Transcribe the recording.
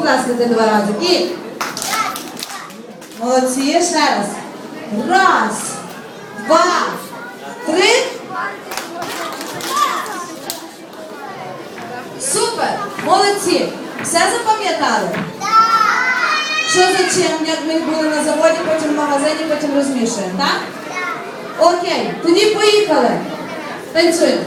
поплескати два рази. І. Молодці, ще раз. Раз, два, три. Супер! Молодці! Все запам'ятали? Що за чим, як ми були на заводі, потім в магазині, потім розмішуємо, так? Окей, тоді поїхали. Танцюємо.